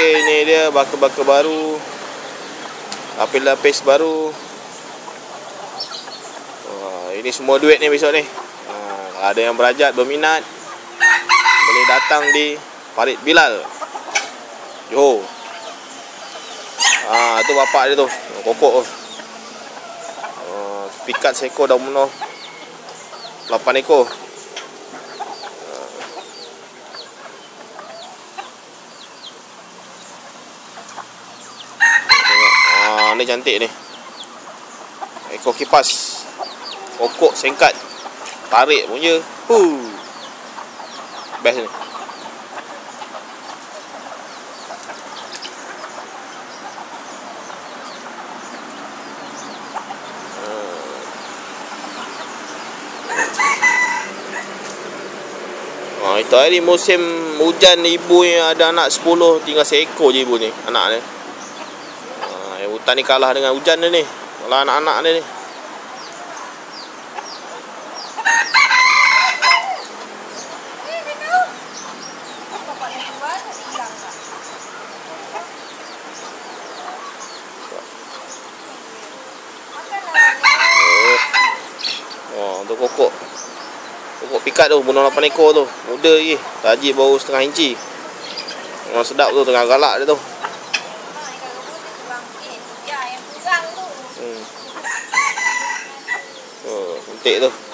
Okey, ni dia baka-baka baru. Lapis-lapis baru. Wah, ini semua duit ni besok ni. Ha, ada yang berajat, berminat. Boleh datang di Farid Bilal. Johor. Ah, tu bapak dia tu. Kokok tu. Ah, pikat seekor dah menuh. 8 ekor. Ah, ni cantik ni. Ekor kipas. Kokok sengkat. Tarik pun je. Huh. Best ni. Ha, itu hari musim hujan ibu yang ada anak 10 tinggal seekor je ibu ni anak ni. Hutan ni kalah dengan hujan dia ni. Kalau anak-anak dia ni. Oh. Kokok pikat tu, bunuh 8 ekor tu. Muda lagi. Taji baru setengah inci. Memang sedap tu, tengah galak dia tu. Hmm. Oh, cantik tu.